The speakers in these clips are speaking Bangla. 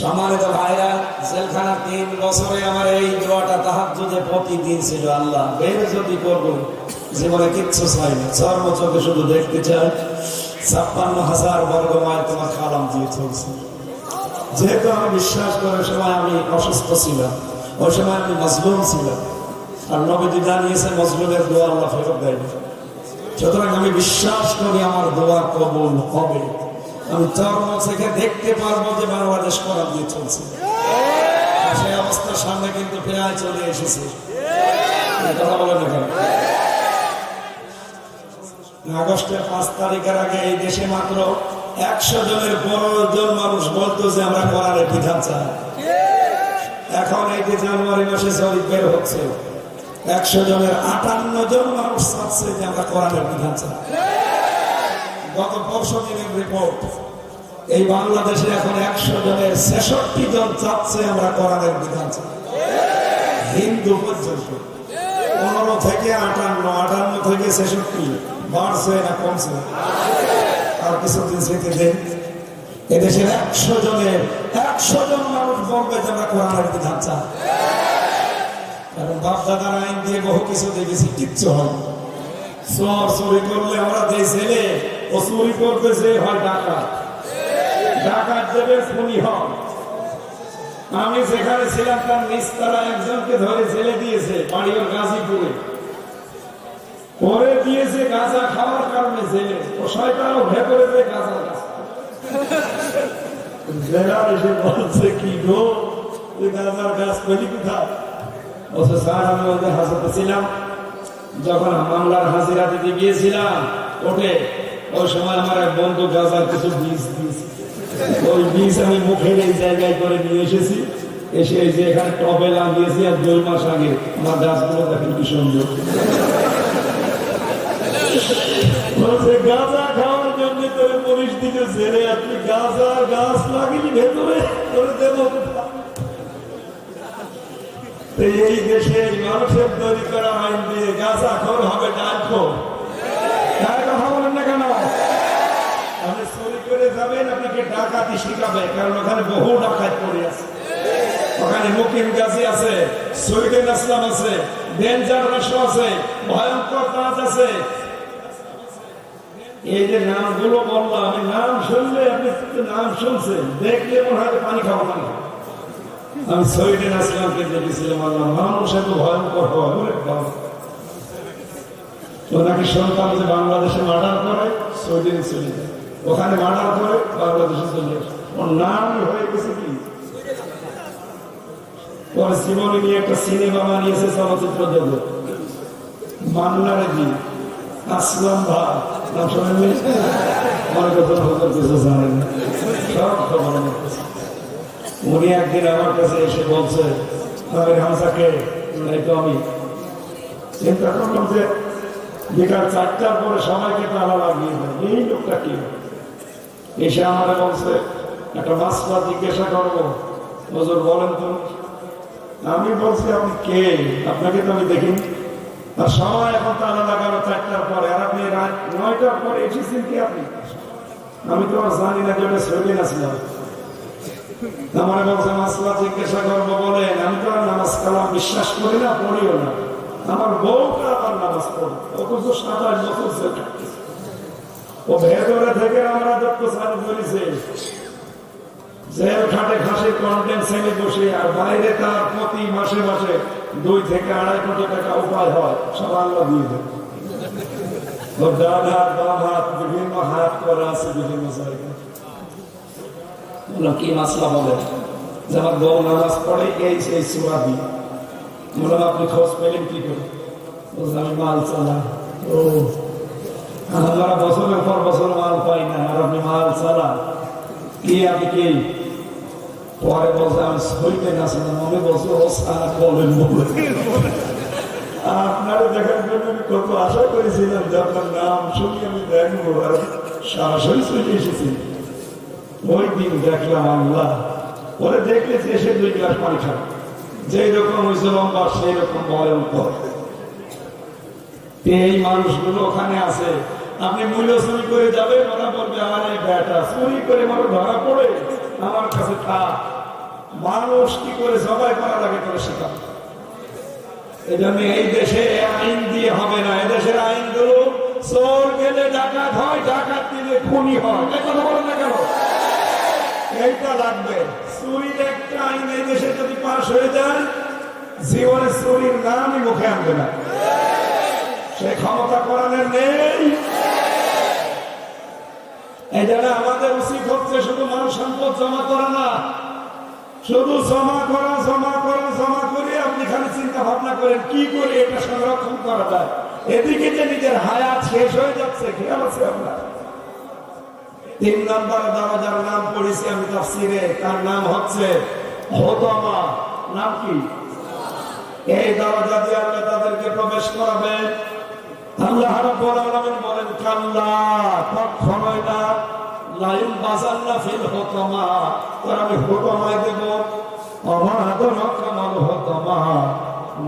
সম্মানিত ভাইরা জেলখানা তিন বছরে আমার এই দোয়াটা তাহার যদি প্রতিদিন ছিল, আল্লাহ বের যদি করব। জীবনে কিচ্ছু চাই না চর্ম চোখে শুধু দেখতে চাই। ছাপ্পান্ন হাজার বর্গ মায় তোমার কালাম দিয়ে চলছে। যেহেতু আমি বিশ্বাস করে সময় আমি অসুস্থ ছিলাম, ওই সময় আমি মজলুম ছিলাম। আর নবীজি জানিয়েছে, মজলুমের দোয়া আল্লাহ ফেরত দেয়নি সুতরাং আমি বিশ্বাস করি আমার দোয়া কবুল হবে। আমি দেখতে পারব যে বাংলাদেশ করা দিয়ে চলছে। সেই অবস্থার সামনে কিন্তু প্রায় চলে এসেছে। আগস্টের পাঁচ তারিখের আগে এই দেশে মাত্র একশো জনের পনেরো জন মানুষ বলতো যে আমরা কোরআনের বিধান চাই। এখন যে জানুয়ারি মাসে জরিপ বের হচ্ছে, একশো জনের আটান্ন জন মানুষ চাচ্ছে যে আমরা কোরআনের বিধান চাই। গত পরশু দিনের রিপোর্ট এই বাংলাদেশে এখন একশো জনের ছেষট্টি জন চাচ্ছে আমরা কোরআনের বিধান হিন্দু পর্যন্ত। পনেরো থেকে আটান্ন আটান্ন থেকে ছেষট্টি, বাড়ছে না কমছে আর কিছুদিন দেন এদেশের একশো জনের, একশো জন মানুষ বলবে যে আমরা কোরআনের বিধান চাই। এবং বাপ দাদার আইন দিয়ে বহু কিছু দেখেছি, কিচ্ছু হয় চোর চুরি করলে আমরা যে ছেলে ও চুরি করতে যে হয় ডাকাত। ডাকাত দেবে খুনি হয় আমি যেখানে ছিলাম, তার নিস্তারা একজনকে ধরে ছেলে দিয়েছে বাড়ির গাজীপুরে। পরে দিয়েছে গাঁজা খাওয়ার কারণে ছেলে ও শয়তানও ভেতরে যে গাঁজা জেলা এসে বলছে, কি গো? গাঁজার গাছ পেলি কোথায়? বলছে, স্যার, আমি ওদের হাসতে ছিলাম। যখন মামলার হাজিরা দিতে গিয়েছিলাম, ওঠে। ওই সময় আমার এক বন্ধু গাঁজার কিছু বীজ দিয়েছে। ওই বীজ আমি মুখের এই জায়গায় করে নিয়ে এসেছি। এসে এই যে এখানে টবে লাগিয়েছি আর দুই মাস আগে আমার গাছগুলো দেখেন কি সুন্দর। গাঁজা খাওয়ার জন্য তোর পুলিশ দিকে ছেড়ে আপনি গাঁজা গাছ লাগিয়ে ভেতরে তোরে দেবো এই দেশের মানুষের তৈরি করা আইন দিয়ে গাঁজা খোর হবে ডাল খোর তার কথা বলেন না কেন আপনি করে যাবেন, আপনাকে ডাকাতি শিখাবে, কারণ ওখানে বহু ডাকাত পড়ে আছে। ওখানে মুকিম গাজী আছে সৈয়দিন আসলাম আছে ডেঞ্জার রাসু আছে, ভয়ঙ্কর কাজ আছে। এই যে নামগুলো বললাম, আমি নাম শুনলে আপনি নাম শুনছেন, দেখলে মনে হয় পানি খাব পানি আমি সৈয়দিন আসলামকে দেখেছিলাম, আল্লাহ মানুষ এত ভয়ঙ্কর হয়। ওনাকে শুনতাম যে বাংলাদেশে মার্ডার করে সৈদিন চলে ওখানে মার্ডার করে বাংলাদেশে চলে ওর নামই হয়ে গেছে কি? ওর জীবনে নিয়ে একটা সিনেমা বানিয়েছে চলচ্চিত্র জগৎ। মান্নারে জি আসলাম ভাই নাম শোনেননি করতেন হয়তো কিছু জানেন সব খবর উনি একদিন আমার কাছে এসে বলছে আমি হামসাকে আমি। চিন্তা করলাম যে বিকাল চারটার পরে সবাইকে তালা লাগিয়ে দেয়। এই লোকটা কি? এসে আমার বলছে, একটা জিজ্ঞাসা করব। বলেন আমি বলছি আপনি কে? আপনাকে তো আমি দেখিনি আর এখন তালা লাগানো চারটার পরে। আর আপনি নয়টার পরে এসেছেন কি আপনি? আমি তো আর জানি না যে ওটা আসলাম আমার বলছে মাসলা জিজ্ঞাসা করব বলেন। আমি তো আর নামাজ কালাম বিশ্বাস করি না, পড়িও না। আমার বউটা আবার নামাজ পড়ে। অথচ সাতাশ বছর সে থাকতেছে। ও ভেতরে থেকে আমরা যত চালু করেছে জেল খাটে আর বাইরে তার প্রতি মাসে মাসে দুই থেকে আড়াই কোটি টাকা উপায় হয়, সব কি মাসলা বলেন যে আমার বউ নামাজ পড়ে, এই সেই সুরা দিয়ে। আপনি খোঁজ পেলেন কি করে? বললাম মাল চালা ও আমরা বছরের পর বছর মাল পাই না, আর আপনি মাল চালান কি আপনি কি? পরে বলছে, আমি সইতে না শুনলাম আমি ও সারা বলেন বলে। আপনারা দেখার জন্য আমি কত আশা করেছিলাম যে আপনার নাম শুনি আমি দেখব, আর সরাসরি চলে এসেছি। ওই দিন দেখলাম আল্লাহ। যে এসে দুই গ্লাস পানি যেই রকম হয়েছে লম্বা, সেই রকম ভয়ঙ্কর। এই মানুষগুলো ওখানে আছে। আপনি মূল্য চুরি করে যাবেন, ওরা বলবে, আমার এই ব্যাটা চুরি করে আমার ধরা পড়ে। আমার কাছে থাক। মানুষ কি করে জবাই করা লাগে করে শেখাবো এই এই দেশে আইন দিয়ে হবে না। এই দেশের আইনগুলো চোর গেলে ডাকাত হয়, ডাকাত দিলে খুনি হয়। কথা বলেন না কেন? এইটা লাগবে। চুরির একটা আইন এই দেশে যদি পাশ হয়ে যায়, জীবনে চুরির নামই মুখে আনবে না। সে ক্ষমতা করানোর নেই। এই জন্য আমাদের উচিত হচ্ছে শুধু মানব সম্পদ জমা করা না। শুধু জমা করা জমা করা, জমা করে আপনি খালি চিন্তা ভাবনা করেন, কি করে এটা সংরক্ষণ করা যায়? এদিকে যে নিজের হায়াত শেষ হয়ে যাচ্ছে খেয়াল আছে আপনার? তিন নম্বর দরজার নাম পড়েছি আমি তাফসিরে, তার নাম হচ্ছে হোতমা। নাম কি? এই দরজা দিয়ে আল্লাহ তাদেরকে প্রবেশ করাবেন। আল্লাহ রাব্বুল আলামিন বলেন, কাল্লা, কখনোই না। লাইন ফিল হোতমা তোর আমি হোতমায় দেব অমাদন কামাল হোতমা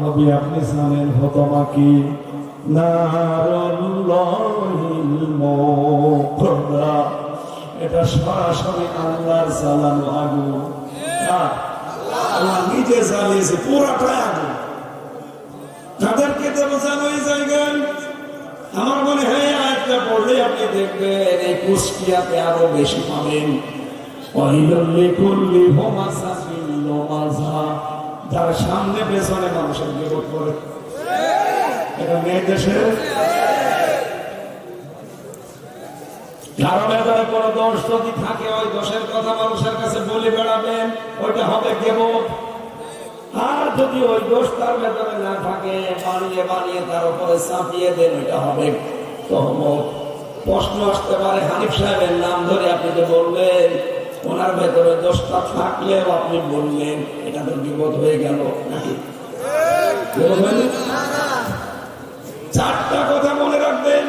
নবী আপনি জানেন হোতমা কি? এটা সরাসরি আল্লাহর জ্বালানো আগুন? আল্লাহ নিজে জ্বালিয়েছে, পুরাটাই আগুন। তাদেরকে দেব জানো এই জায়গায় আমার মনে হয় আয়াতটা পড়লে আপনি দেখবেন, এই কুষ্টিয়াতে আরও বেশি পাবেন। মানুষের করে। মেয়ে এবারে কোনো দোষ যদি থাকে, ওই দোষের কথা মানুষের কাছে বলে বেড়াবেন, ওইটা হবে কেবল যদি ওই দোষ তার ভেতরে না থাকে, বানিয়ে বানিয়ে তার উপরে চাপিয়ে দেন ওইটা হবে প্রশ্ন আসতে পারে, হানিফ সাহেবের নাম ধরে আপনি যে বললেন, ওনার ভেতরে দোষটা থাকলেও আপনি বললেন, এটা তো বিপদ হয়ে গেল, নাকি? চারটা কথা মনে রাখবেন,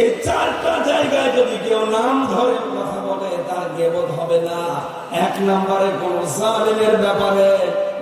এই চারটা জায়গায় যদি কেউ নাম ধরে কথা বলে, তার গেবত হবে না। এক নম্বরে কোন ব্যাপারে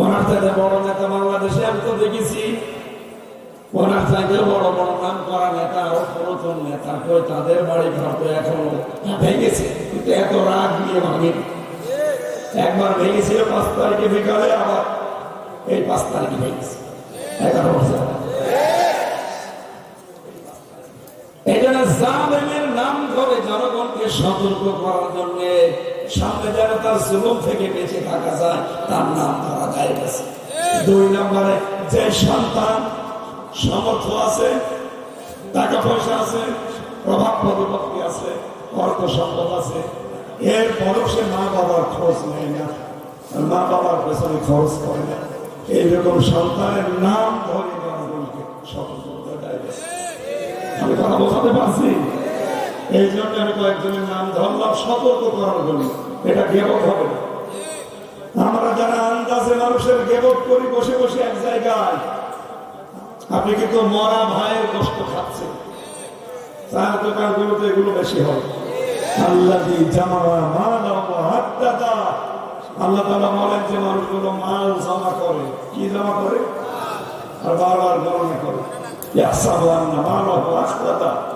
ওনার চাইতে বড় নেতা বাংলাদেশে আমি তো দেখেছি। ওনার চাইতে বড় বড় নাম করা নেতা ও পুরাতন নেতা তাদের বাড়ি ঘর তো এখনও ভেঙেছে। কিন্তু এত রাগ নিয়ে একবার ভেঙেছিল, পাঁচ তারিখে বিকালে আবার এই পাঁচ তারিখে ভেঙেছে। এগারো বছর নাম ধরে জনগণকে সতর্ক করার জন্য সামনে যেন তার জুলুম থেকে বেঁচে থাকা যায়, তার নাম ধরা যায় গেছে দুই নম্বরে যে সন্তান সমর্থ আছে, টাকা পয়সা আছে, প্রভাব প্রতিপত্তি আছে, অর্থ সম্পদ আছে এরপরও সে মা বাবার খোঁজ নেয় না। মা বাবার পেছনে খরচ করে না। এইরকম সন্তানের নাম ধরে গেছে। আমি কথা বোঝাতে পারছি? এই জন্য আমি কয়েকজনের নাম ধরলাম, সতর্ক করার জন্য। এটা গেবত হবে না। আমরা যারা আন্দাজে মানুষের গেবত করি, বসে বসে এক জায়গায়। আপনি কিন্তু মরা ভাইয়ের কষ্ট খাচ্ছেন। চার দোকানগুলোতে এগুলো বেশি হয়। আল্লাহ মাল আল্লাহ তালা বলেন যে মানুষগুলো মাল জমা করে। কি জমা করে? আর বারবার গণনা করে। ইয়াহসাবুন্না মালাহু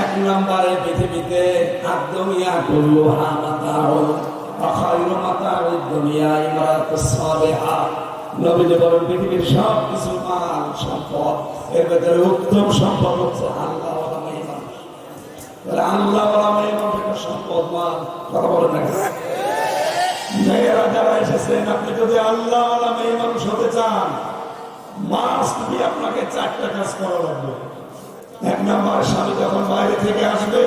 এক নম্বরে পৃথিবীতে আদমিয়া করল হা মাতাও অখাইরো মাতাও দুনিয়া ইমারাত সালেহা। নবীজি বলেন সব সম্পদ সম্পদ হচ্ছে আল্লাহ আল্লাহ সম্পদ মাল, কথা বলেন মেয়েরা যারা এসেছেন, আপনি যদি আল্লাহ মেয়ে মানুষ হতে চান মাস্ট বি আপনাকে চারটা কাজ করা লাগবে। এক নম্বর স্বামী যখন বাইরে থেকে আসবে,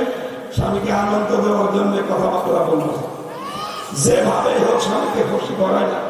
স্বামীকে আনন্দ দেওয়ার জন্য কথাবার্তা বলবে যেভাবে হোক স্বামীকে খুশি করায় যায়